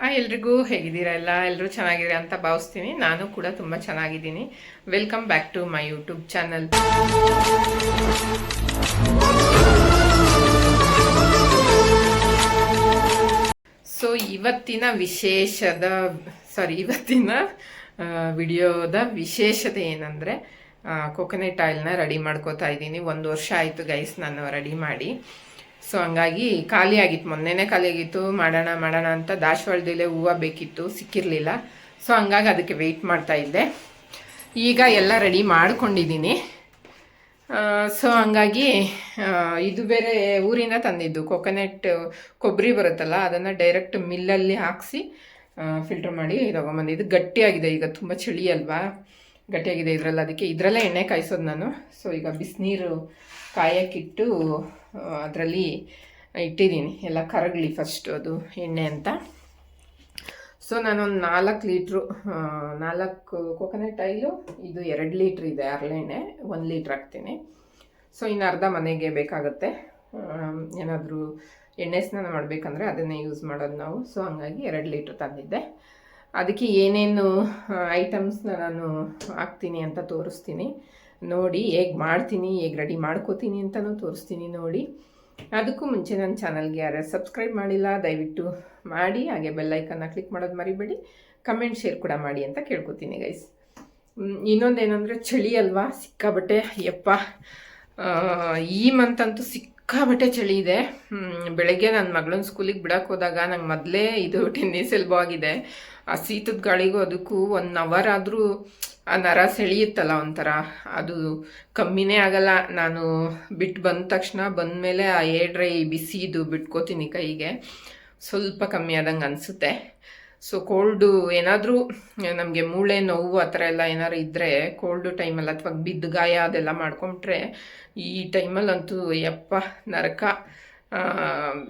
Hi ಎಲ್ರಿಗೂ ಹೇಗಿದ್ದೀರಾ ಎಲ್ಲ? ಎಲ್ಲರೂ ಚೆನ್ನಾಗಿದ್ದೀರಾ ಅಂತ ಭಾವಿಸ್ತೀನಿ. ನಾನು ಕೂಡ ತುಂಬ ಚೆನ್ನಾಗಿದ್ದೀನಿ. Welcome back to my YouTube channel so ಇವತ್ತಿನ ವಿಶೇಷದ ಸಾರಿ ಇವತ್ತಿನ ವಿಡಿಯೋದ ವಿಶೇಷತೆ ಏನಂದರೆ ಕೊಕೊನೆಟ್ ಆಯಿಲ್ನ ರೆಡಿ ಮಾಡ್ಕೋತಾ ಇದ್ದೀನಿ. ಒಂದು ವರ್ಷ ಆಯಿತು ಗೈಸ್ ನಾನು ರೆಡಿ ಮಾಡಿ. ಸೊ ಹಂಗಾಗಿ ಖಾಲಿ ಆಗಿತ್ತು. ಮೊನ್ನೆನೇ ಖಾಲಿ ಆಗಿತ್ತು. ಮಾಡೋಣ ಮಾಡೋಣ ಅಂತ ದಾಸವಾಳದಲ್ಲೇ ಹೂವು ಬೇಕಿತ್ತು. ಸಿಕ್ಕಿರಲಿಲ್ಲ. ಸೊ ಹಂಗಾಗಿ ಅದಕ್ಕೆ ವೆಯ್ಟ್ ಮಾಡ್ತಾ ಇದ್ದೆ. ಈಗ ಎಲ್ಲ ರೆಡಿ ಮಾಡ್ಕೊಂಡಿದ್ದೀನಿ. ಸೊ ಹಂಗಾಗಿ ಇದು ಬೇರೆ ಊರಿಂದ ತಂದಿದ್ದು. ಕೊಕೊನೆಟ್ ಕೊಬ್ಬರಿ ಬರುತ್ತಲ್ಲ, ಅದನ್ನು ಡೈರೆಕ್ಟ್ ಮಿಲ್ಲಲ್ಲಿ ಹಾಕಿಸಿ ಫಿಲ್ಟರ್ ಮಾಡಿ ತೊಗೊಂಬಂದಿದ್ದು. ಗಟ್ಟಿಯಾಗಿದೆ. ಈಗ ತುಂಬ ಚಳಿ ಅಲ್ವಾ? ಗಟ್ಟಿಯಾಗಿದೆ ಇದರಲ್ಲಿ. ಅದಕ್ಕೆ ಇದರಲ್ಲೇ ಎಣ್ಣೆ ಕಾಯಿಸೋದು ನಾನು. ಸೊ ಈಗ ಬಿಸಿನೀರು ಕಾಯಕ್ಕಿಟ್ಟು ಅದರಲ್ಲಿ ಇಟ್ಟಿದ್ದೀನಿ. ಎಲ್ಲ ಕರಗಲಿ ಫಸ್ಟ್ ಅದು ಎಣ್ಣೆ ಅಂತ. ಸೊ ನಾನೊಂದು ನಾಲ್ಕು ಲೀಟ್ರು ನಾಲ್ಕು ಕೋಕೋನಟ್ ಆಯಿಲು ಇದು ಎರಡು ಲೀಟ್ರ್ ಇದೆ ಅರಳೆಣ್ಣೆ ಒಂದು ಲೀಟ್ರ್ ಹಾಕ್ತೀನಿ. ಸೊ ಇನ್ನು ಅರ್ಧ ಮನೆಗೆ ಬೇಕಾಗುತ್ತೆ. ಏನಾದರೂ ಎಣ್ಣೆ ಸ್ನಾನ ಮಾಡಬೇಕಂದ್ರೆ ಅದನ್ನೇ ಯೂಸ್ ಮಾಡೋದು ನಾವು. ಸೊ ಹಂಗಾಗಿ ಎರಡು ಲೀಟ್ರ್ ತಂದಿದ್ದೆ. ಅದಕ್ಕೆ ಏನೇನು ಐಟಮ್ಸ್ನ ನಾನು ಹಾಕ್ತೀನಿ ಅಂತ ತೋರಿಸ್ತೀನಿ. ನೋಡಿ ಹೇಗೆ ಮಾಡ್ತೀನಿ, ಹೇಗೆ ರೆಡಿ ಮಾಡ್ಕೋತೀನಿ ಅಂತಲೂ ತೋರಿಸ್ತೀನಿ ನೋಡಿ. ಅದಕ್ಕೂ ಮುಂಚೆ ನನ್ನ ಚಾನಲ್ಗೆ ಯಾರು ಸಬ್ಸ್ಕ್ರೈಬ್ ಮಾಡಿಲ್ಲ, ದಯವಿಟ್ಟು ಮಾಡಿ. ಹಾಗೆ ಬೆಲ್ಲೈಕನ್ನ ಕ್ಲಿಕ್ ಮಾಡೋದು ಮರಿಬೇಡಿ. ಕಮೆಂಟ್ ಶೇರ್ ಕೂಡ ಮಾಡಿ ಅಂತ ಕೇಳ್ಕೊತೀನಿ ಗೈಸ್ ಇನ್ನೊಂದೇನೆಂದರೆ ಚಳಿ ಅಲ್ವಾ? ಸಿಕ್ಕಾಬಟ್ಟೆ ಯಪ್ಪ ಈ ಮಂತ್ ಅಂತೂ ಸಿಕ್ಕಾಬಟ್ಟೆ ಚಳಿ ಇದೆ. ಬೆಳಗ್ಗೆ ನನ್ನ ಮಗಳನ್ನ ಸ್ಕೂಲಿಗೆ ಬಿಡಕ್ಕೆ ಹೋದಾಗ ನಂಗೆ ಮೊದಲೇ ಇದು ಟೆನ್ನಿಸ್ ಎಲ್ಬೋ ಆಗಿದೆ. ಆ ಸೀತದ ಗಾಳಿಗೂ ಅದಕ್ಕೂ ಒನ್ ಅವರ್ ಆದರೂ ಆ ನರ ಸೆಳೆಯುತ್ತಲ್ಲ ಒಂಥರ ಅದು ಕಮ್ಮಿನೇ ಆಗಲ್ಲ. ನಾನು ಬಿಟ್ಟು ಬಂದ ತಕ್ಷಣ ಬಂದಮೇಲೆ ಆ ಏರ್ ಡ್ರೈ ಬಿಸಿದು ಬಿಟ್ಕೋತೀನಿ ಕೈಗೆ. ಸ್ವಲ್ಪ ಕಮ್ಮಿ ಆದಂಗೆ ಅನಿಸುತ್ತೆ. ಸೊ ಕೋಲ್ಡು ಏನಾದರೂ ನಮಗೆ ಮೂಳೆ ನೋವು ಆ ಥರ ಎಲ್ಲ ಏನಾದ್ರು ಇದ್ದರೆ ಕೋಲ್ಡು ಟೈಮಲ್ಲಿ ಅಥವಾ ಬಿದ್ದು ಗಾಯ ಅದೆಲ್ಲ ಮಾಡ್ಕೊಂಬಿಟ್ರೆ ಈ ಟೈಮಲ್ಲಂತೂ ಯಪ್ಪ ನರಕ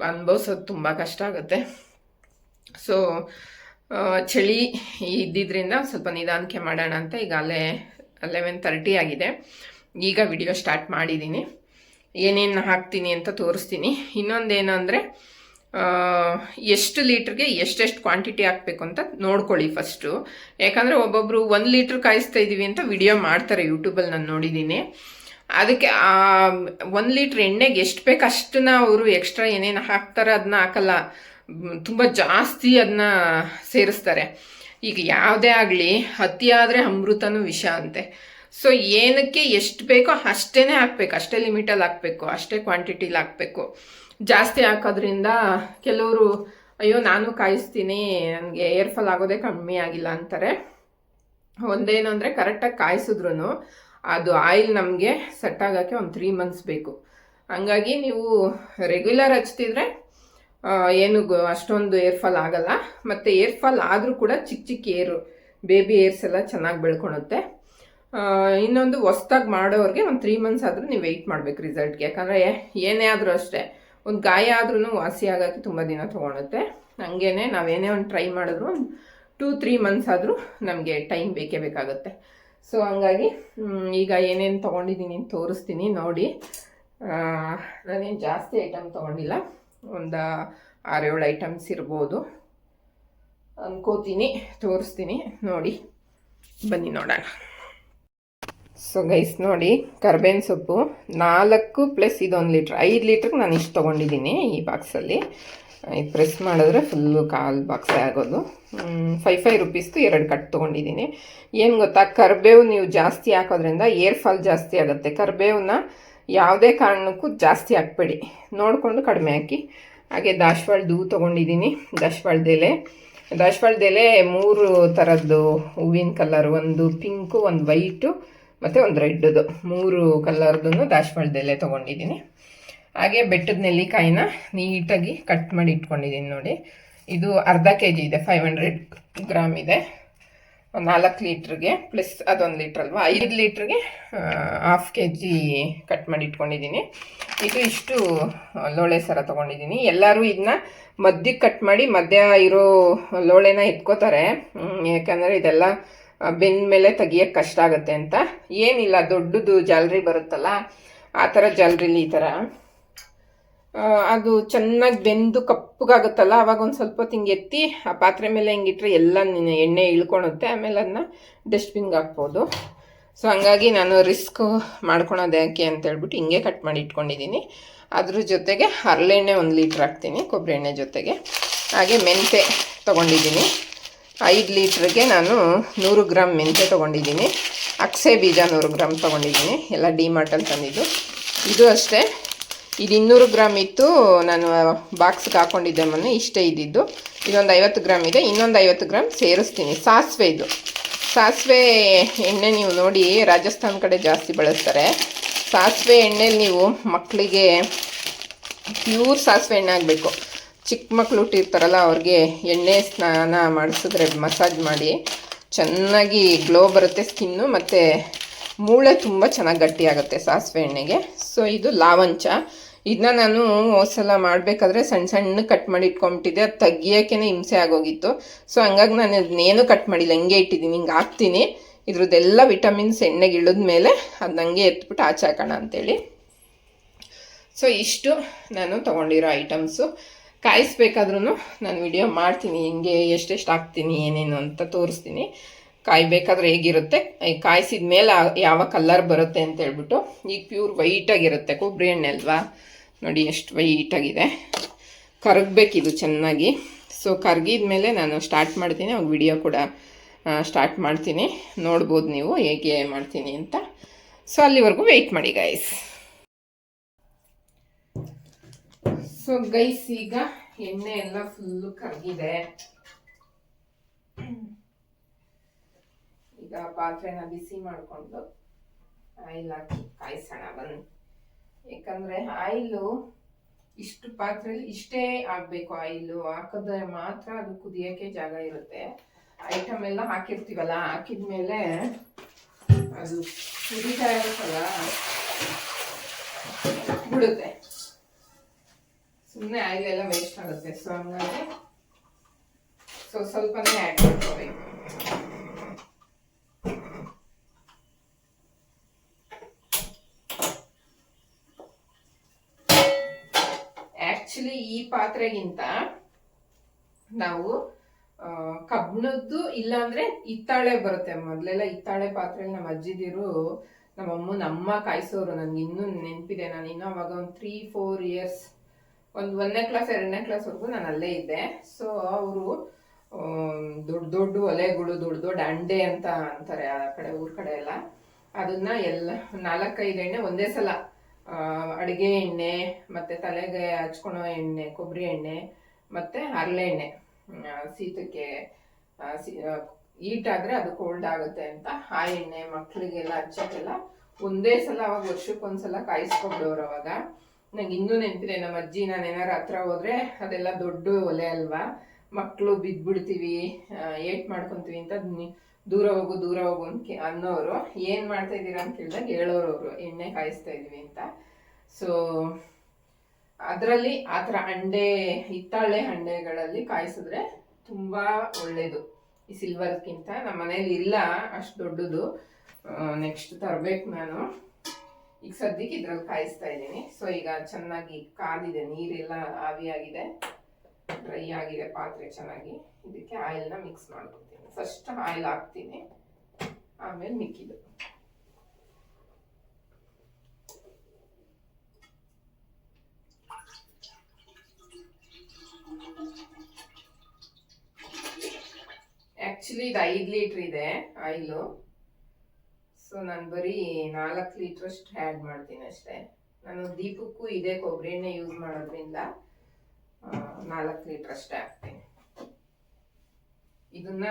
ಅನುಭವಿಸೋದು ತುಂಬ ಕಷ್ಟ ಆಗುತ್ತೆ. ಸೊ ಆ, ಚಳಿ ಇದ್ದಿದ್ದರಿಂದ ಸ್ವಲ್ಪ ನಿಧಾನಕ್ಕೆ ಮಾಡೋಣ ಅಂತ ಈಗ ಅಲ್ಲೇ ಲೆವೆನ್ ತರ್ಟಿ ಆಗಿದೆ. ಈಗ ವಿಡಿಯೋ ಸ್ಟಾರ್ಟ್ ಮಾಡಿದ್ದೀನಿ. ಏನೇನು ಹಾಕ್ತೀನಿ ಅಂತ ತೋರಿಸ್ತೀನಿ. ಇನ್ನೊಂದೇನು ಅಂದರೆ ಎಷ್ಟು ಲೀಟ್ರಿಗೆ ಎಷ್ಟೆಷ್ಟು ಕ್ವಾಂಟಿಟಿ ಹಾಕಬೇಕು ಅಂತ ನೋಡ್ಕೊಳ್ಳಿ ಫಸ್ಟು ಯಾಕಂದರೆ ಒಬ್ಬೊಬ್ಬರು ಒಂದು ಲೀಟ್ರ್ ಕಾಯಿಸ್ತಾ ಇದ್ದೀವಿ ಅಂತ ವಿಡಿಯೋ ಮಾಡ್ತಾರೆ ಯೂಟ್ಯೂಬಲ್ಲಿ ನಾನು ನೋಡಿದ್ದೀನಿ. ಅದಕ್ಕೆ ಒಂದು ಲೀಟ್ರ್ ಎಣ್ಣೆಗೆ ಎಷ್ಟು ಬೇಕು ಅಷ್ಟನ್ನ ಅವರು ಎಕ್ಸ್ಟ್ರಾ ಏನೇನು ಹಾಕ್ತಾರೆ ಅದನ್ನ ಹಾಕಲ್ಲ. ತುಂಬ ಜಾಸ್ತಿ ಅದನ್ನ ಸೇರಿಸ್ತಾರೆ. ಈಗ ಯಾವುದೇ ಆಗಲಿ ಅತಿಯಾದರೆ ಅಮೃತನೂ ವಿಷ ಅಂತೆ. ಸೊ ಏನಕ್ಕೆ ಎಷ್ಟು ಬೇಕೋ ಅಷ್ಟೇ ಹಾಕ್ಬೇಕು. ಅಷ್ಟೇ ಲಿಮಿಟಲ್ಲಿ ಹಾಕಬೇಕು. ಅಷ್ಟೇ ಕ್ವಾಂಟಿಟಿಲಿ ಹಾಕಬೇಕು. ಜಾಸ್ತಿ ಹಾಕೋದ್ರಿಂದ ಕೆಲವರು, ಅಯ್ಯೋ, ನಾನು ಕಾಯಿಸ್ತೀನಿ. ನನಗೆ ಏರ್ಫಾಲ್ ಆಗೋದೇ ಕಮ್ಮಿ ಆಗಿಲ್ಲ ಅಂತಾರೆ. ಒಂದೇನು ಅಂದರೆ ಕರೆಕ್ಟಾಗಿ ಕಾಯಿಸಿದ್ರು ಅದು ಆಯಿಲ್ ನಮಗೆ ಸೆಟ್ ಆಗೋಕ್ಕೆ ಒಂದು ತ್ರೀ ಮಂತ್ಸ್ ಬೇಕು. ಹಂಗಾಗಿ ನೀವು ರೆಗ್ಯುಲರ್ ಹಚ್ತಿದ್ರೆ ಏನು ಅಷ್ಟೊಂದು ಏರ್ ಫಾಲ್ ಆಗಲ್ಲ. ಮತ್ತು ಏರ್ ಫಾಲ್ ಆದರೂ ಕೂಡ ಚಿಕ್ಕ ಚಿಕ್ಕ ಏರು ಬೇಬಿ ಏರ್ಸ್ ಎಲ್ಲ ಚೆನ್ನಾಗಿ ಬೆಳ್ಕೊಳುತ್ತೆ ಇನ್ನೊಂದು ಹೊಸ್ದಾಗಿ ಮಾಡೋರಿಗೆ ಒಂದು ತ್ರೀ ಮಂತ್ಸ್ ಆದರೂ ನೀವು ವೆಯ್ಟ್ ಮಾಡಬೇಕು ರಿಸಲ್ಟ್ಗೆ ಯಾಕಂದರೆ ಏನೇ ಆದರೂ ಅಷ್ಟೇ, ಒಂದು ಗಾಯ ಆದ್ರೂ ವಾಸಿ ಆಗೋಕ್ಕೆ ತುಂಬ ದಿನ ತೊಗೊಳುತ್ತೆ ಹಂಗೇ ನಾವೇನೇ ಒಂದು ಟ್ರೈ ಮಾಡಿದ್ರು ಒಂದು ಟೂ ತ್ರೀ ಮಂತ್ಸ್ ಆದರೂ ನಮಗೆ ಟೈಮ್ ಬೇಕೇ ಬೇಕಾಗುತ್ತೆ. ಸೊ ಹಂಗಾಗಿ ಈಗ ಏನೇನು ತೊಗೊಂಡಿದ್ದೀನಿ ತೋರಿಸ್ತೀನಿ ನೋಡಿ. ನಾನೇನು ಜಾಸ್ತಿ ಐಟಮ್ ತೊಗೊಂಡಿಲ್ಲ. ಒಂದು ಆರೇಳು ಐಟಮ್ಸ್ ಇರ್ಬೋದು. ಅನ್ಕೋತೀನಿ, ತೋರಿಸ್ತೀನಿ. ನೋಡಿ, ಬನ್ನಿ ನೋಡೋಣ. ಸೊ ಗೈಸ್ ನೋಡಿ, ಕರ್ಬೇವಿನ ಸೊಪ್ಪು ನಾಲ್ಕು ಪ್ಲಸ್ ಇದೊಂದು ಲೀಟ್ರ್ ಐದು ಲೀಟ್ರಿಗೆ ನಾನು ಇಷ್ಟು ತೊಗೊಂಡಿದ್ದೀನಿ ಈ ಬಾಕ್ಸಲ್ಲಿ ಇದು ಪ್ರೆಸ್ ಮಾಡಿದ್ರೆ ಫುಲ್ಲು ಕಾಲು ಬಾಕ್ಸೇ ಆಗೋದು. ಫೈವ್ ಫೈವ್ ರುಪೀಸ್ದು ಎರಡು ಕಟ್ ತೊಗೊಂಡಿದ್ದೀನಿ. ಏನು ಗೊತ್ತಾ, ಕರ್ಬೇವು ನೀವು ಜಾಸ್ತಿ ಹಾಕೋದ್ರಿಂದ ಏರ್ ಫಾಲ್ ಜಾಸ್ತಿ ಆಗುತ್ತೆ. ಕರ್ಬೇವನ್ನ ಯಾವುದೇ ಕಾರಣಕ್ಕೂ ಜಾಸ್ತಿ ಹಾಕ್ಬೇಡಿ. ನೋಡಿಕೊಂಡು ಕಡಿಮೆ ಹಾಕಿ. ಹಾಗೆ ದಾಸವಾಳದ ಹೂ ತೊಗೊಂಡಿದ್ದೀನಿ ದಾಶವಾಳದೆಲೆ ಎಲೆ ಮೂರು ಥರದ್ದು ಹೂವಿನ ಕಲರ್, ಒಂದು ಪಿಂಕು, ಒಂದು ವೈಟು, ಮತ್ತು ಒಂದು ರೆಡ್ದು ಮೂರು ಕಲರ್ದು ದಾಶವಾಳದೆಲೆ ತೊಗೊಂಡಿದ್ದೀನಿ ಹಾಗೆ ಬೆಟ್ಟದ ನೆಲ್ಲಿಕಾಯಿನ ನೀಟಾಗಿ ಕಟ್ ಮಾಡಿ ಇಟ್ಕೊಂಡಿದ್ದೀನಿ ನೋಡಿ. ಇದು ಅರ್ಧ ಕೆ ಜಿ ಇದೆ ಫೈವ್ ಹಂಡ್ರೆಡ್ ಗ್ರಾಮ್ ಇದೆ. ನಾಲ್ಕು ಲೀಟ್ರಿಗೆ ಪ್ಲಸ್ ಅದೊಂದು ಲೀಟ್ರ್ ಅಲ್ವಾ? ಐದು ಲೀಟ್ರಿಗೆ ಹಾಫ್ ಕೆ ಜಿ ಕಟ್ ಮಾಡಿ ಇಟ್ಕೊಂಡಿದ್ದೀನಿ. ಇದು ಇಷ್ಟು ಲೋಳೆ ಸರ ತೊಗೊಂಡಿದ್ದೀನಿ. ಎಲ್ಲರೂ ಇದನ್ನ ಮಧ್ಯಕ್ಕೆ ಕಟ್ ಮಾಡಿ ಮಧ್ಯ ಇರೋ ಲೋಳೆನ ಎತ್ಕೋತಾರೆ. ಯಾಕಂದರೆ ಇದೆಲ್ಲ ಬೆನ್ನ ಮೇಲೆ ತೆಗಿಯೋಕ್ಕೆ ಕಷ್ಟ ಆಗುತ್ತೆ ಅಂತ. ಏನಿಲ್ಲ, ದೊಡ್ಡದು ಜಾಲರಿ ಬರುತ್ತಲ್ಲ? ಆ ಥರ ಜಾಲ್ರಿಲಿ ಈ ಥರ. ಅದು ಚೆನ್ನಾಗಿ ಬೆಂದು ಕಪ್ಪಗಾಗುತ್ತಲ್ಲ, ಅವಾಗ ಒಂದು ಸ್ವಲ್ಪ ಹೊತ್ತು ಹಿಂಗೆ ಎತ್ತಿ ಆ ಪಾತ್ರೆ ಮೇಲೆ ಹಿಂಗಿಟ್ರೆ ಎಲ್ಲ ಎಣ್ಣೆ ಇಳ್ಕೊಳುತ್ತೆ, ಆಮೇಲೆ ಅದನ್ನ ಡಸ್ಟ್ಬಿನ್ಗೆ ಹಾಕ್ಬೋದು. ಸೊ ಹಂಗಾಗಿ ನಾನು ರಿಸ್ಕ್ ಮಾಡ್ಕೊಳೋದು ಯಾಕೆ ಅಂತ ಹೇಳ್ಬಿಟ್ಟು ಹಿಂಗೆ ಕಟ್ ಮಾಡಿ ಇಟ್ಕೊಂಡಿದ್ದೀನಿ. ಅದ್ರ ಜೊತೆಗೆ ಹರಳೆಣ್ಣೆ ಒಂದು ಲೀಟ್ರ್ ಹಾಕ್ತೀನಿ ಕೊಬ್ಬರಿ ಎಣ್ಣೆ ಜೊತೆಗೆ. ಹಾಗೆ ಮೆಂತೆ ತೊಗೊಂಡಿದ್ದೀನಿ. ಐದು ಲೀಟ್ರಿಗೆ ನಾನು ನೂರು ಗ್ರಾಮ್ ಮೆಂತೆ ತೊಗೊಂಡಿದ್ದೀನಿ. ಅಕ್ಸೆ ಬೀಜ ನೂರು ಗ್ರಾಮ್ ತೊಗೊಂಡಿದ್ದೀನಿ. ಎಲ್ಲ ಡಿ ಮಾರ್ಟಲ್ಲಿ ತಂದಿದ್ದು. ಇದು ಅಷ್ಟೇ. ಇದು ಇನ್ನೂರು ಗ್ರಾಮ್ ಇತ್ತು. ನಾನು ಬಾಕ್ಸ್ಗೆ ಹಾಕೊಂಡಿದ್ದೆ ಮೊನ್ನೆ, ಇಷ್ಟೇ ಇದ್ದಿದ್ದು. ಇದೊಂದು ಐವತ್ತು ಗ್ರಾಮ್ ಇದೆ. ಇನ್ನೊಂದು ಐವತ್ತು ಗ್ರಾಮ್ ಸೇರಿಸ್ತೀನಿ. ಸಾಸಿವೆ ಇದು. ಸಾಸಿವೆ ಎಣ್ಣೆ ನೀವು ನೋಡಿ, ರಾಜಸ್ಥಾನ್ ಕಡೆ ಜಾಸ್ತಿ ಬಳಸ್ತಾರೆ. ಸಾಸಿವೆ ಎಣ್ಣೆಲಿ ನೀವು ಮಕ್ಕಳಿಗೆ ಪ್ಯೂರ್ ಸಾಸಿವೆ ಎಣ್ಣೆ ಆಗಬೇಕು. ಚಿಕ್ಕ ಮಕ್ಕಳು ಹುಟ್ಟಿರ್ತಾರಲ್ಲ, ಅವ್ರಿಗೆ ಎಣ್ಣೆ ಸ್ನಾನ ಮಾಡಿಸಿದ್ರೆ ಮಸಾಜ್ ಮಾಡಿ, ಚೆನ್ನಾಗಿ ಗ್ಲೋ ಬರುತ್ತೆ ಸ್ಕಿನ್ನು, ಮತ್ತು ಮೂಳೆ ತುಂಬ ಚೆನ್ನಾಗಿ ಗಟ್ಟಿಯಾಗುತ್ತೆ ಸಾಸಿವೆ ಎಣ್ಣೆಗೆ. ಸೊ, ಇದು ಲಾವಂಚ. ಇದನ್ನ ನಾನು ಸಲ ಮಾಡಬೇಕಾದ್ರೆ ಸಣ್ಣ ಸಣ್ಣ ಕಟ್ ಮಾಡಿ ಇಟ್ಕೊಂಬಿಟ್ಟಿದ್ದೆ. ಅದು ತೆಗಿಯೋಕೆ ಹಿಂಸೆ ಆಗೋಗಿತ್ತು. ಸೊ ಹಂಗಾಗಿ ನಾನು ಅದನ್ನೇನು ಕಟ್ ಮಾಡಿಲ್ಲ. ಹಂಗೆ ಇಟ್ಟಿದ್ದೀನಿ, ಹಿಂಗೆ ಹಾಕ್ತೀನಿ. ಇದ್ರದ್ದೆಲ್ಲ ವಿಟಮಿನ್ಸ್ ಎಣ್ಣೆಗೆ ಇಳಿದ ಮೇಲೆ ಅದು ಹಂಗೆ ಎತ್ಬಿಟ್ಟು ಆಚೆ ಹಾಕೋಣ ಅಂತೇಳಿ. ಸೊ ಇಷ್ಟು ನಾನು ತೊಗೊಂಡಿರೋ ಐಟಮ್ಸು. ಕಾಯಿಸ್ಬೇಕಾದ್ರೂ ನಾನು ವಿಡಿಯೋ ಮಾಡ್ತೀನಿ. ಹಿಂಗೆ ಎಷ್ಟೆಷ್ಟು ಹಾಕ್ತೀನಿ, ಏನೇನು ಅಂತ ತೋರಿಸ್ತೀನಿ. ಕಾಯ್ಬೇಕಾದ್ರೆ ಹೇಗಿರುತ್ತೆ? ಕಾಯಿಸಿದ ಮೇಲೆ ಯಾವ ಕಲರ್ ಬರುತ್ತೆ ಅಂತ ಹೇಳ್ಬಿಟ್ಟು ಈಗ ಪ್ಯೂರ್ ವೈಟಾಗಿರುತ್ತೆ ಕೊಬ್ಬರಿ ಎಣ್ಣೆ ಅಲ್ವಾ? ನೋಡಿ ಎಷ್ಟು ವೈಟಾಗಿದೆ ಕರಗಬೇಕಿದು ಚೆನ್ನಾಗಿ. ಸೊ ಕರಗಿದ ಮೇಲೆ ನಾನು ಸ್ಟಾರ್ಟ್ ಮಾಡ್ತೀನಿ. ಅವಾಗ ವಿಡಿಯೋ ಕೂಡ ಸ್ಟಾರ್ಟ್ ಮಾಡ್ತೀನಿ. ನೋಡ್ಬೋದು ನೀವು ಹೇಗೆ ಮಾಡ್ತೀನಿ ಅಂತ. ಸೊ ಅಲ್ಲಿವರೆಗೂ ವೆಯ್ಟ್ ಮಾಡಿ ಗೈಸ್ ಸೊ ಗೈಸ್ ಈಗ ಎಣ್ಣೆ ಎಲ್ಲ ಫುಲ್ಲು ಕರಗಿದೆ. ಈಗ ಪಾತ್ರೆನ ಬಿಸಿ ಮಾಡಿಕೊಂಡು ಆಯಿಲ್ ಹಾಕಿ ಕಾಯಿಸೋಣ, ಬನ್ನಿ. ಯಾಕಂದರೆ ಆಯಿಲು ಇಷ್ಟು ಪಾತ್ರೆಯಲ್ಲಿ ಇಷ್ಟೇ ಆಗಬೇಕು ಆಯಿಲು. ಹಾಕಿದ್ರೆ ಮಾತ್ರ ಅದು ಕುದಿಯೋಕ್ಕೆ ಜಾಗ ಇರುತ್ತೆ. ಐಟಮ್ ಎಲ್ಲ ಹಾಕಿರ್ತೀವಲ್ಲ, ಹಾಕಿದ್ಮೇಲೆ ಅದು ಕುದೀತಾ ಇರುತ್ತಲ್ಲ, ಬಿಡುತ್ತೆ. ಸುಮ್ಮನೆ ಆಯಿಲ್ ಎಲ್ಲ ವೇಸ್ಟ್ ಆಗುತ್ತೆ. ಸೊ ಹಂಗಾಗಿ ಸೊ ಸ್ವಲ್ಪನೇ ಆ್ಯಡ್ ಮಾಡ್ಕೋಬೇಕು ಪಾತ್ರೆಗಿಂತ ನಾವು ಕಬ್ಬಿಣದ್ದು ಇಲ್ಲಾಂದ್ರೆ ಹಿತ್ತಾಳೆ ಬರುತ್ತೆ. ಮೊದ್ಲೆಲ್ಲ ಹಿತ್ತಾಳೆ ಪಾತ್ರೆಲಿ ನಮ್ಮ ಅಜ್ಜಿದಿರು ನಮ್ಮಮ್ಮ ನಮ್ಮ ಕಾಯಿಸೋರು. ನನ್ಗೆ ಇನ್ನೂ ನೆನಪಿದೆ. ನಾನು ಇನ್ನೂ ಅವಾಗ ಒಂದು ತ್ರೀ ಫೋರ್ ಇಯರ್ಸ್ ಒಂದು ಒಂದನೇ ಕ್ಲಾಸ್ ಎರಡನೇ ಕ್ಲಾಸ್ವರೆಗೂ ನಾನು ಅಲ್ಲೇ ಇದ್ದೆ. ಸೊ ಅವರು ದೊಡ್ಡ ದೊಡ್ಡ ಒಲೆಗಳು, ದೊಡ್ಡ ದೊಡ್ಡ ಅಂಡೆ ಅಂತ ಅಂತಾರೆ ಆ ಕಡೆ, ಊರ್ ಕಡೆ ಎಲ್ಲ. ಅದನ್ನ ಎಲ್ಲ ನಾಲ್ಕೈದು ಎಣ್ಣೆ ಒಂದೇ ಸಲ ಅಡಿಗೆ ಎಣ್ಣೆ ಮತ್ತೆ ತಲೆಗೆ ಹಚ್ಕೊಳೋ ಎಣ್ಣೆ ಕೊಬ್ಬರಿ ಎಣ್ಣೆ ಮತ್ತೆ ಹರಳೆ ಎಣ್ಣೆ. ಆ, ಶೀತಕ್ಕೆ ಹೀಟ್ ಆದರೆ ಅದು ಕೋಲ್ಡ್ ಆಗುತ್ತೆ ಅಂತ ಆ ಎಣ್ಣೆ ಮಕ್ಕಳಿಗೆಲ್ಲ ಹಚ್ಚೋಕ್ಕೆಲ್ಲ ಒಂದೇ ಸಲ ಅವಾಗ ವರ್ಷಕ್ಕೊಂದ್ಸಲ ಕಾಯಿಸ್ಕೊಂಡವ್ರು ಅವಾಗ. ನಂಗೆ ಇನ್ನೂ ನೆನಪಿದೆ ನಮ್ಮ ಅಜ್ಜಿ ನಾನು ಏನಾರು ಹತ್ರ ಹೋದ್ರೆ ಅದೆಲ್ಲ ದೊಡ್ಡ ಒಲೆ ಅಲ್ವಾ? ಮಕ್ಕಳು ಬಿದ್ಬಿಡ್ತೀವಿ ಏಟ್ ಮಾಡ್ಕೊತೀವಿ ಅಂತ ದೂರ ಹೋಗು ದೂರ ಹೋಗು ಅಂತ ಅನ್ನೋರು ಏನು ಮಾಡ್ತಾ ಇದ್ದೀರಾ ಅಂತ ಕೇಳಿದಾಗ ಹೇಳೋರು ಅವರು, ಎಣ್ಣೆ ಕಾಯಿಸ್ತಾ ಇದ್ವಿ ಅಂತ. ಸೊ ಅದರಲ್ಲಿ ಆ ಥರ ಹಂಡೆ, ಹಿತ್ತಾಳೆ ಹಂಡೆಗಳಲ್ಲಿ ಕಾಯಿಸಿದ್ರೆ ತುಂಬಾ ಒಳ್ಳೇದು. ಈ ಸಿಲ್ವರ್ಗಿಂತ ನಮ್ಮ ಮನೇಲಿ ಇಲ್ಲ ಅಷ್ಟು ದೊಡ್ಡದು. ನೆಕ್ಸ್ಟ್ ತರಬೇಕು ನಾನು. ಈಗ ಸದ್ಯಕ್ಕೆ ಇದ್ರಲ್ಲಿ ಕಾಯಿಸ್ತಾ ಇದ್ದೀನಿ. ಸೊ ಈಗ ಚೆನ್ನಾಗಿ ಕಾದಿದೆ, ನೀರೆಲ್ಲ ಆವಿಯಾಗಿದೆ. ಡ್ರೈ ಆಗಿದೆ, ಪಾತ್ರೆ ಚೆನ್ನಾಗಿ. ಇದಕ್ಕೆ ಆಯಿಲ್ನ ಮಿಕ್ಸ್ ಮಾಡ್ಕೊತೀನಿ ಫಸ್ಟ್ ಆಯಿಲ್ ಹಾಕ್ತೀನಿ. ಆಮೇಲೆ ಮಿಕ್ಕಿದು ಆ್ಯಕ್ಚುಲಿ ಇದು ಐದು ಲೀಟ್ರ್ ಇದೆ ಆಯಿಲು ಸೊ ನಾನು ಬರೀ ನಾಲ್ಕು ಲೀಟ್ರಷ್ಟು ಆ್ಯಡ್ ಮಾಡ್ತೀನಿ ಅಷ್ಟೇ. ನಾನು ದೀಪಕ್ಕೂ ಇದೇ ಕೊಬ್ಬರಿ ಎಣ್ಣೆ ಯೂಸ್ ಮಾಡೋದ್ರಿಂದ ನಾಲ್ಕು ಲೀಟ್ರ್ ಅಷ್ಟೇ ಹಾಕ್ತೀನಿ. ಇದನ್ನ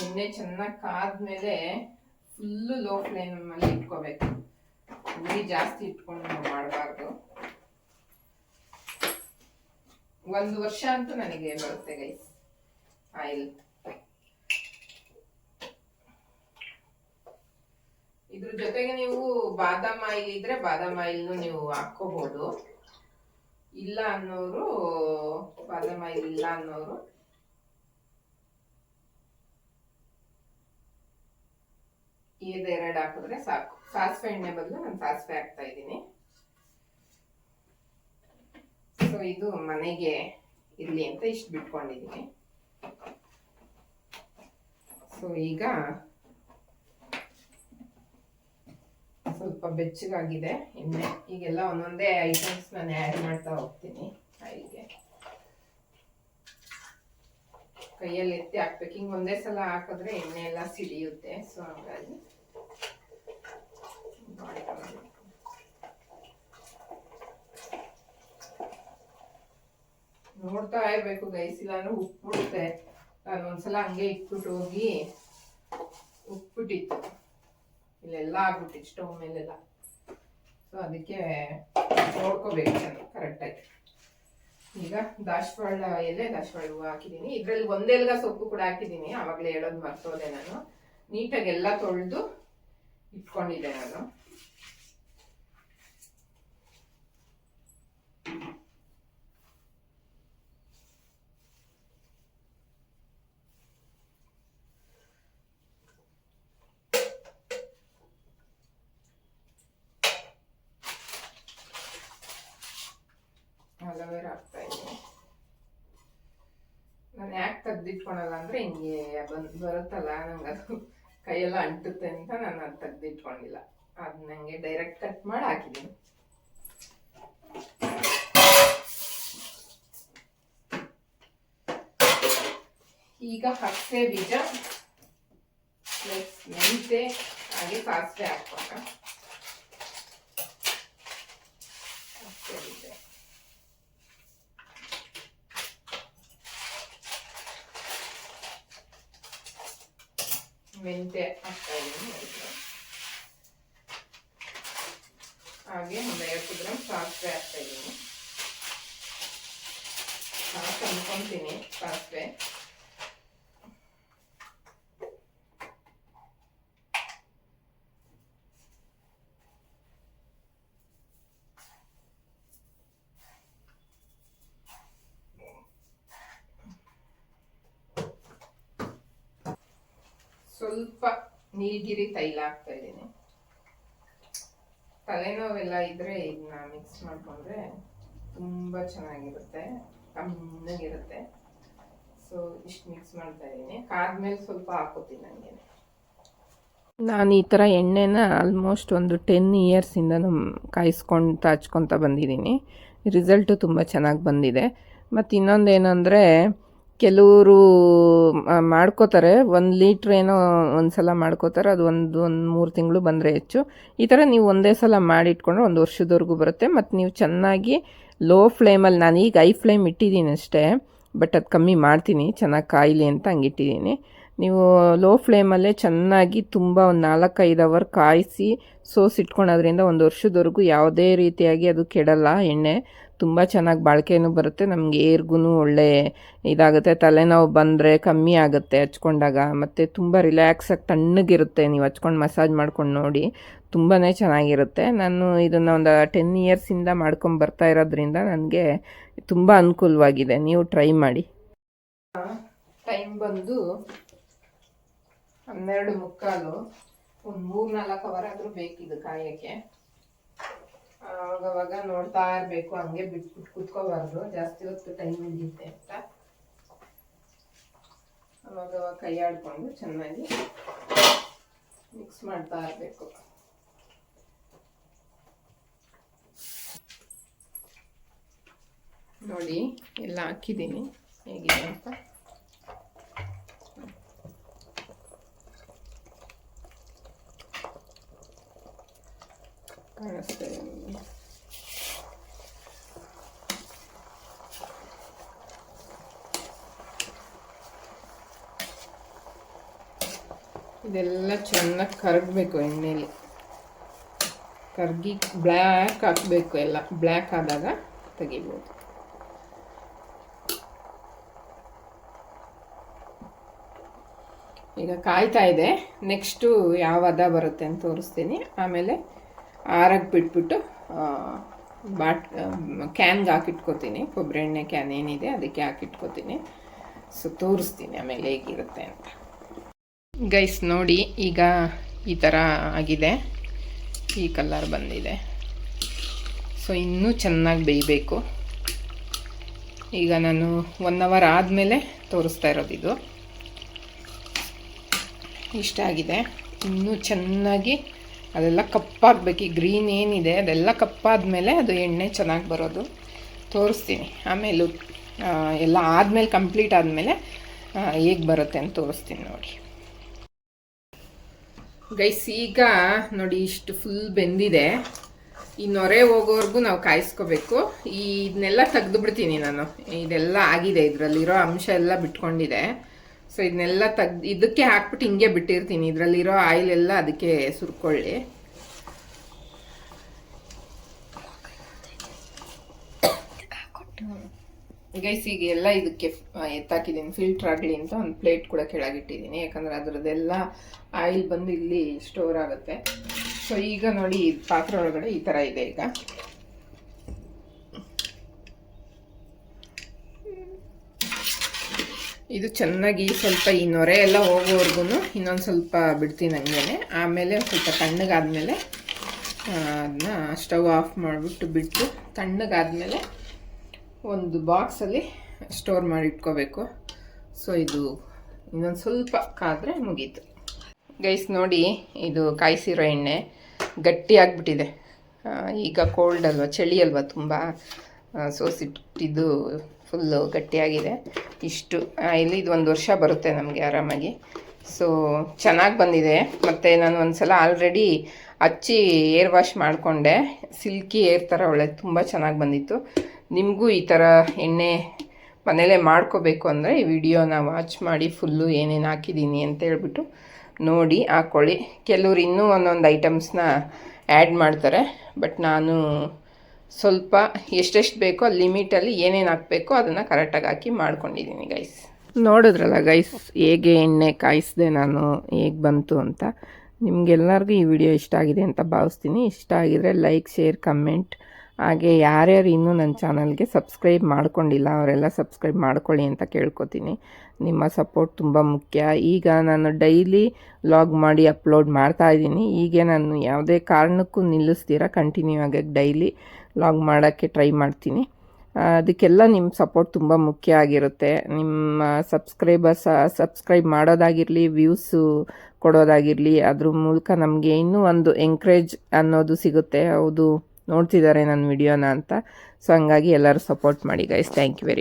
ಎಣ್ಣೆ ಚೆನ್ನಾಗಿ ಕಾದ್ಮೇಲೆ ಫುಲ್ಲು ಲೋ ಫ್ಲೇಮಲ್ಲಿ ಇಟ್ಕೋಬೇಕು. ಉರಿ ಜಾಸ್ತಿ ಇಟ್ಕೊಂಡು ನಾವು ಮಾಡಬಾರ್ದು. ಒಂದು ವರ್ಷ ಅಂತೂ ನನಗೆ ಬರುತ್ತೆ ಗೈಸ್ ಆಯಿಲ್ ಇದ್ರ ಜೊತೆಗೆ ನೀವು ಬಾದಾಮ್ ಆಯಿಲ್ ಇದ್ರೆ ಬಾದಾಮ್ ಆಯಿಲ್ನು ನೀವು ಹಾಕ್ಕೋಬಹುದು ಇಲ್ಲ ಅನ್ನೋರು, ಬಾದಾಮ್ ಆಯಿಲ್ ಇಲ್ಲ ಅನ್ನೋರು ಇದೆರಡು ಹಾಕಿದ್ರೆ ಸಾಕು. ಸಾಸಿವೆ ಎಣ್ಣೆ ಬದಲು ನಾನು ಸಾಸಿವೆ ಹಾಕ್ತಾ ಇದ್ದೀನಿ. ಸೊ ಇದು ಮನೆಗೆ ಇರಲಿ ಅಂತ ಇಷ್ಟು ಬಿಟ್ಕೊಂಡಿದ್ದೀನಿ. ಸೊ ಈಗ ಸ್ವಲ್ಪ ಬೆಚ್ಚಗಾಗಿದೆ ಎಣ್ಣೆ. ಈಗೆಲ್ಲ ಒಂದೊಂದೇ ಐಟಮ್ಸ್ ನಾನು ಆ್ಯಡ್ ಮಾಡ್ತಾ ಹೋಗ್ತೀನಿ ಕೈಗೆ ಕೈಯಲ್ಲಿ ಎತ್ತಿ ಹಾಕ್ಬೇಕು. ಹಿಂಗೆ ಒಂದೇ ಸಲ ಹಾಕಿದ್ರೆ ಎಣ್ಣೆ ಎಲ್ಲ ಸಿಡಿಯುತ್ತೆ. ಸೊ ಹಂಗಾಗಿ. ನೋಡ್ತಾ ಇರ್ಬೇಕು ಗೈಸ್ ಇಲ್ಲಾಂದ್ರೆ ಉಪ್ಪಿಡುತ್ತೆ. ನಾನು ಒಂದ್ಸಲ ಹಂಗೆ ಇಟ್ಬಿಟ್ಟು ಹೋಗಿ ಉಪ್ಪಿಟ್ಟಿತ್ತು. ಇಲ್ಲೆಲ್ಲ ಆಗ್ಬಿಟ್ಟಿತ್ತು ಸ್ಟವ್ ಮೇಲೆಲ್ಲ ಸೊ ಅದಕ್ಕೆ ನೋಡ್ಕೋಬೇಕು ನಾನು ಕರೆಕ್ಟಾಗಿ ಈಗ ದಾಸವಾಳ ಎಲೆ, ದಾಶವಾಳ ಹೂವು ಹಾಕಿದ್ದೀನಿ. ಇದ್ರಲ್ಲಿ ಒಂದೆಲ್ಗ ಸೊಪ್ಪು ಕೂಡ ಹಾಕಿದ್ದೀನಿ. ಆವಾಗಲೇ ಹೇಳೋದು ಮರ್ತೋದೆ ನಾನು. ನೀಟಾಗಿ ಎಲ್ಲ ತೊಳೆದು ಇಟ್ಕೊಂಡಿದ್ದೆ ನಾನು. ಅಲೋವೆರಾ ಹಾಕ್ತಾ ಇದ್ದೀನಿ ನಾನು ಯಾಕೆ ತೆಗ್ದಿಟ್ಕೊಳಲ್ಲ ಅಂದ್ರೆ ಹಿಂಗೆ ಬಂದು ಬರುತ್ತಲ್ಲ, ನಂಗೆ ಅದು ಕೈಯೆಲ್ಲ ಅಂಟುತ್ತೆ ಅಂತ ನಾನು ಅದು ತೆಗ್ದಿಟ್ಕೊಂಡಿಲ್ಲ. ಅದು ನನಗೆ ಡೈರೆಕ್ಟ್ ಕಟ್ ಮಾಡಿ ಹಾಕಿದ್ದೀನಿ. ಈಗ ಹಸೆ ಬೀಜ ಪ್ಲಸ್ ಮೆಂತೆ ಹಾಗೆ ಸಾಸಿವೆ ಹಾಕ್ಬೇಕ ಹಸೆ ಬೀಜ ಮೆಂತೆ ಹಾಕ್ತಾ. ಹಾಗೆ ಒಂದು ಐವತ್ತು ಗ್ರಾಮ್ ಸಾಸಿವೆ ಹಾಕ್ತಾ ಇದ್ದೀನಿ ಸಾಕು ಅನ್ಕೊಂತೀನಿ ಸಾಸಿವೆ ಸ್ವಲ್ಪ ನೀಲಗಿರಿ ತೈಲ ಹಾಕ್ತಾ ಇದ್ದೀನಿ. ತಲೆನೋವೆಲ್ಲ ಇದ್ರೆ ಇದನ್ನ ಮಿಕ್ಸ್ ಮಾಡ್ಕೊಂಡ್ರೆ ತುಂಬ ಚೆನ್ನಾಗಿರುತ್ತೆ, ತಣ್ಣಗಿರುತ್ತೆ. ಸೊ ಇಷ್ಟು ಮಿಕ್ಸ್ ಮಾಡ್ತಾ ಇದ್ದೀನಿ. ಕಾದ್ಮೇಲೆ ಸ್ವಲ್ಪ ಹಾಕೋತೀನಿ ನನಗೆ ನಾನು ಈ ಥರ ಎಣ್ಣೆನ ಆಲ್ಮೋಸ್ಟ್ ಒಂದು ಟೆನ್ ಇಯರ್ಸಿಂದನೂ ಕಾಯಿಸ್ಕೊಂಡು, ತಾಚ್ಕೊತ ಬಂದಿದ್ದೀನಿ. ರಿಸಲ್ಟು ತುಂಬ ಚೆನ್ನಾಗಿ ಬಂದಿದೆ. ಮತ್ತು ಇನ್ನೊಂದೇನೆಂದರೆ ಕೆಲವರು ಮಾಡ್ಕೋತಾರೆ. ಒಂದು ಲೀಟ್ರ್ ಏನೋ ಒಂದು ಸಲ ಮಾಡ್ಕೋತಾರೆ. ಅದು ಒಂದು ಒಂದು ಮೂರು ತಿಂಗಳು ಬಂದರೆ ಹೆಚ್ಚು. ಈ ಥರ ನೀವು ಒಂದೇ ಸಲ ಮಾಡಿಟ್ಕೊಂಡ್ರೆ ಒಂದು ವರ್ಷದವರೆಗೂ ಬರುತ್ತೆ. ಮತ್ತು ನೀವು ಚೆನ್ನಾಗಿ ಲೋ ಫ್ಲೇಮಲ್ಲಿ ನಾನು ಈಗ ಐ ಫ್ಲೇಮ್ ಇಟ್ಟಿದ್ದೀನಿ ಅಷ್ಟೇ, ಬಟ್ ಅದು ಕಮ್ಮಿ ಮಾಡ್ತೀನಿ. ಚೆನ್ನಾಗಿ ಕಾಯಿಲಿ ಅಂತ ಹಂಗಿಟ್ಟಿದ್ದೀನಿ ನೀವು ಲೋ ಫ್ಲೇಮಲ್ಲೇ ಚೆನ್ನಾಗಿ ತುಂಬ ಒಂದು ನಾಲ್ಕೈದು ಅವರ್ ಕಾಯಿಸಿ ಸೋಸಿಟ್ಕೊಳೋದ್ರಿಂದ ಒಂದು ವರ್ಷದವರೆಗೂ ಯಾವುದೇ ರೀತಿಯಾಗಿ ಅದು ಕೆಡಲ್ಲ ಎಣ್ಣೆ. ತುಂಬ ಚೆನ್ನಾಗಿ ಬಾಳಿಕೆನೂ ಬರುತ್ತೆ. ನಮಗೆ ಏರ್ಗೂ ಒಳ್ಳೆ ಇದಾಗುತ್ತೆ. ತಲೆನೋವು ಬಂದರೆ ಕಮ್ಮಿ ಆಗುತ್ತೆ ಹಚ್ಕೊಂಡಾಗ. ಮತ್ತು ತುಂಬ ರಿಲ್ಯಾಕ್ಸಾಗಿ ತಣ್ಣಗಿರುತ್ತೆ. ನೀವು ಹಚ್ಕೊಂಡು ಮಸಾಜ್ ಮಾಡ್ಕೊಂಡು ನೋಡಿ ತುಂಬಾ ಚೆನ್ನಾಗಿರುತ್ತೆ. ನಾನು ಇದನ್ನು ಒಂದು ಟೆನ್ ಇಯರ್ಸಿಂದ ಮಾಡ್ಕೊಂಡು ಬರ್ತಾ ಇರೋದ್ರಿಂದ ನನಗೆ ತುಂಬ ಅನುಕೂಲವಾಗಿದೆ. ನೀವು ಟ್ರೈ ಮಾಡಿ. ಟೈಮ್ ಬಂದು ಹನ್ನೆರಡು ಮುಕ್ಕಾಲು. ಒಂದು ಮೂರು ನಾಲ್ಕು ಅವರ್ ಆದರೂ ಬೇಕಿದು ಕಾಯಕ್ಕೆ. ಅವಾಗವಾಗ ನೋಡ್ತಾ ಇರಬೇಕು, ಹಂಗೆ ಬಿಟ್ಬಿಟ್ಟು ಕುತ್ಕೋಬಾರ್ದು. ಜಾಸ್ತಿ ಹೊತ್ತು ಟೈಮ್ ಹಿಡಿಯುತ್ತೆ ಅಂತ. ಅವಾಗವಾಗ ಕೈ ಆಡ್ಕೊಂಡು ಚೆನ್ನಾಗಿ ಮಿಕ್ಸ್ ಮಾಡ್ತಾ ಇರಬೇಕು. ನೋಡಿ, ಎಲ್ಲ ಹಾಕಿದ್ದೀನಿ. ಹೇಗಿದೆ ಅಂತ? ಇದೆಲ್ಲ ಚೆನ್ನಾಗಿ ಕರಗಬೇಕು ಎಣ್ಣೆಲಿ. ಕರಗಿ ಬ್ಲ್ಯಾಕ್ ಹಾಕಬೇಕು ಎಲ್ಲ. ಬ್ಲ್ಯಾಕ್ ಆದಾಗ ತೆಗಿಬೋದು. ಈಗ ಕಾಯ್ತಾ ಇದೆ. ನೆಕ್ಸ್ಟು ಯಾವ ಹದ ಬರುತ್ತೆ ಅಂತ ತೋರಿಸ್ತೀನಿ. ಆಮೇಲೆ ಆರಕ್ಕೆ ಬಿಟ್ಬಿಟ್ಟು ಬಾಟ್ ಕ್ಯಾನ್ಗೆ ಹಾಕಿಟ್ಕೋತೀನಿ. ಕೊಬ್ಬರಿ ಎಣ್ಣೆ ಕ್ಯಾನ್ ಏನಿದೆ ಅದಕ್ಕೆ ಹಾಕಿಟ್ಕೋತೀನಿ. ಸೊ, ತೋರಿಸ್ತೀನಿ ಆಮೇಲೆ ಹೇಗಿರುತ್ತೆ ಅಂತ. ಗೈಸ್, ನೋಡಿ, ಈಗ ಈ ಥರ ಆಗಿದೆ. ಈ ಕಲರ್ ಬಂದಿದೆ. ಸೊ, ಇನ್ನೂ ಚೆನ್ನಾಗಿ ಬೇಯಬೇಕು. ಈಗ ನಾನು ಒನ್ ಅವರ್ ಆದಮೇಲೆ ತೋರಿಸ್ತಾ ಇರೋದು ಇದು. ಇಷ್ಟ ಆಗಿದೆ. ಇನ್ನೂ ಚೆನ್ನಾಗಿ ಅದೆಲ್ಲ ಕಪ್ಪಾಗಬೇಕು. ಈ ಗ್ರೀನ್ ಏನಿದೆ ಅದೆಲ್ಲ ಕಪ್ಪಾದ್ಮೇಲೆ ಅದು ಎಣ್ಣೆ ಚೆನ್ನಾಗಿ ಬರೋದು. ತೋರಿಸ್ತೀನಿ. ಆಮೇಲೆ ಎಲ್ಲ ಆದಮೇಲೆ ಕಂಪ್ಲೀಟ್ ಆದಮೇಲೆ ಹೇಗೆ ಬರುತ್ತೆ ಅಂತ ತೋರಿಸ್ತೀನಿ ನೋಡಿ. ಗೈಸ್ ಈಗ ನೋಡಿ ಇಷ್ಟು ಫುಲ್ ಬೆಂದಿದೆ. ಈ ನೊರೆ ಹೋಗೋವರೆಗೂ ನಾವು ಕಾಯಿಸ್ಕೋಬೇಕು. ಇದನ್ನೆಲ್ಲ ತೆಗೆದು ಬಿಡ್ತೀನಿ ನಾನು. ಇದೆಲ್ಲ ಆಗಿದೆ ಇದರಲ್ಲಿರೋ ಅಂಶ ಎಲ್ಲ ಬಿಟ್ಕೊಂಡಿದೆ. ಸೊ ಇದನ್ನೆಲ್ಲ ತೆಗ್ದು ಇದಕ್ಕೆ ಹಾಕ್ಬಿಟ್ಟು ಹಿಂಗೆ ಬಿಟ್ಟಿರ್ತೀನಿ. ಇದರಲ್ಲಿರೋ ಆಯಿಲ್ ಎಲ್ಲ ಅದಕ್ಕೆ ಸುರ್ಕೊಳ್ಳಿ. ಗೈಸ್ ಈಗ ಎಲ್ಲ ಇದಕ್ಕೆ ಎತ್ತಾಕಿದ್ದೀನಿ. ಫಿಲ್ಟರ್ ಆಗಲಿ ಅಂತ ಒಂದು ಪ್ಲೇಟ್ ಕೂಡ ಕೆಳಗಿಟ್ಟಿದ್ದೀನಿ. ಯಾಕಂದ್ರೆ ಅದರದ್ದೆಲ್ಲ ಆಯಿಲ್ ಬಂದು ಇಲ್ಲಿ ಸ್ಟೋರ್ ಆಗುತ್ತೆ. ಸೊ ಈಗ ನೋಡಿ, ಪಾತ್ರೆ ಒಳಗಡೆ ಈ ಥರ ಇದೆ ಈಗ. ಇದು ಚೆನ್ನಾಗಿ ಸ್ವಲ್ಪ ಈ ನೊರೆ ಎಲ್ಲ ಹೋಗೋವರೆಗೂ ಇನ್ನೊಂದು ಸ್ವಲ್ಪ ಬಿಡ್ತೀನಿ ಹಂಗೇನೆ. ಆಮೇಲೆ ಸ್ವಲ್ಪ ತಣ್ಣಗಾದಮೇಲೆ ಅದನ್ನ ಸ್ಟವ್ ಆಫ್ ಮಾಡಿಬಿಟ್ಟು ಬಿಟ್ಟು ತಣ್ಣಗಾದಮೇಲೆ ಒಂದು ಬಾಕ್ಸಲ್ಲಿ ಸ್ಟೋರ್ ಮಾಡಿ ಇಟ್ಕೋಬೇಕು. ಸೊ, ಇದು ಇನ್ನೊಂದು ಸ್ವಲ್ಪ ಕಾದರೆ ಮುಗೀತು. ಗೈಸ್, ನೋಡಿ, ಇದು ಕಾಯಿಸಿರೋ ಎಣ್ಣೆ ಗಟ್ಟಿ ಆಗಿಬಿಟ್ಟಿದೆ. ಈಗ ಕೋಲ್ಡ್ ಅಲ್ವಾ, ಚಳಿ ಅಲ್ವಾ ತುಂಬ ಸೋಸಿಟ್ಟಿದ್ದು ಫುಲ್ಲು ಗಟ್ಟಿಯಾಗಿದೆ. ಇಷ್ಟು ಇಲ್ಲಿ ಇದು ಒಂದು ವರ್ಷ ಬರುತ್ತೆ ನಮಗೆ ಆರಾಮಾಗಿ. ಸೊ ಚೆನ್ನಾಗಿ ಬಂದಿದೆ. ಮತ್ತು ನಾನು ಒಂದು ಸಲ ಆಲ್ರೆಡಿ ಹಚ್ಚಿ ಏರ್ ವಾಶ್ ಮಾಡಿಕೊಂಡೆ. ಸಿಲ್ಕಿ ಏರ್ ಥರ ಒಳ್ಳೆ ತುಂಬ ಚೆನ್ನಾಗಿ ಬಂದಿತ್ತು. ನಿಮಗೂ ಈ ಥರ ಎಣ್ಣೆ ಮನೇಲೇ ಮಾಡ್ಕೋಬೇಕು ಅಂದರೆ ಈ ವಿಡಿಯೋನ ವಾಚ್ ಮಾಡಿ ಫುಲ್ಲು ಏನೇನು ಹಾಕಿದ್ದೀನಿ ಅಂತ ಹೇಳ್ಬಿಟ್ಟು ನೋಡಿ ಹಾಕ್ಕೊಳ್ಳಿ ಕೆಲವ್ರು ಇನ್ನೂ ಒಂದೊಂದು ಐಟಮ್ಸ್ನ ಆ್ಯಡ್ ಮಾಡ್ತಾರೆ. ಬಟ್ ನಾನು ಸ್ವಲ್ಪ ಎಷ್ಟೆಷ್ಟು ಬೇಕೋ ಲಿಮಿಟಲ್ಲಿ ಏನೇನು ಹಾಕಬೇಕೋ ಅದನ್ನು ಕರೆಕ್ಟಾಗಿ ಹಾಕಿ ಮಾಡ್ಕೊಂಡಿದ್ದೀನಿ ಗೈಸ್ ನೋಡಿದ್ರಲ್ಲ ಗೈಸ್ ಹೇಗೆ ಎಣ್ಣೆ ಕಾಯಿಸಿದೆ ನಾನು, ಹೇಗೆ ಬಂತು ಅಂತ. ನಿಮಗೆಲ್ಲರಿಗೂ ಈ ವಿಡಿಯೋ ಇಷ್ಟ ಆಗಿದೆ ಅಂತ ಭಾವಿಸ್ತೀನಿ. ಇಷ್ಟ ಆಗಿದರೆ ಲೈಕ್ ಶೇರ್ ಕಮೆಂಟ್ ಹಾಗೆ ಯಾರ್ಯಾರು ಇನ್ನೂ ನನ್ನ ಚಾನಲ್ಗೆ ಸಬ್ಸ್ಕ್ರೈಬ್ ಮಾಡ್ಕೊಂಡಿಲ್ಲ, ಅವರೆಲ್ಲ ಸಬ್ಸ್ಕ್ರೈಬ್ ಮಾಡ್ಕೊಳ್ಳಿ ಅಂತ ಕೇಳ್ಕೊತೀನಿ. ನಿಮ್ಮ ಸಪೋರ್ಟ್ ತುಂಬ ಮುಖ್ಯ. ಈಗ ನಾನು ಡೈಲಿ ಲಾಗ್ ಮಾಡಿ ಅಪ್ಲೋಡ್ ಮಾಡ್ತಾ ಇದ್ದೀನಿ. ಹೀಗೆ ನಾನು ಯಾವುದೇ ಕಾರಣಕ್ಕೂ ನಿಲ್ಲಿಸ್ತೀರ, ಕಂಟಿನ್ಯೂ ಆಗಿ ಡೈಲಿ ಲಾಗ್ ಮಾಡೋಕ್ಕೆ ಟ್ರೈ ಮಾಡ್ತೀನಿ. ಅದಕ್ಕೆಲ್ಲ ನಿಮ್ಮ ಸಪೋರ್ಟ್ ತುಂಬ ಮುಖ್ಯ ಆಗಿರುತ್ತೆ. ನಿಮ್ಮ ಸಬ್ಸ್ಕ್ರೈಬರ್ಸ್, ಸಬ್ಸ್ಕ್ರೈಬ್ ಮಾಡೋದಾಗಿರಲಿ, ವ್ಯೂಸು ಕೊಡೋದಾಗಿರಲಿ, ಅದ್ರ ಮೂಲಕ ನಮಗೆ ಇನ್ನೂ ಒಂದು ಎಂಕರೇಜ್ ಅನ್ನೋದು ಸಿಗುತ್ತೆ. ಹೌದು. ನೋಡ್ತಿದ್ದಾರೆ ನನ್ನ ವಿಡಿಯೋನ ಅಂತ. ಸೊ ಹಂಗಾಗಿ ಎಲ್ಲರೂ ಸಪೋರ್ಟ್ ಮಾಡಿ ಗೈಸ್ ಥ್ಯಾಂಕ್ ಯು ವೆರಿ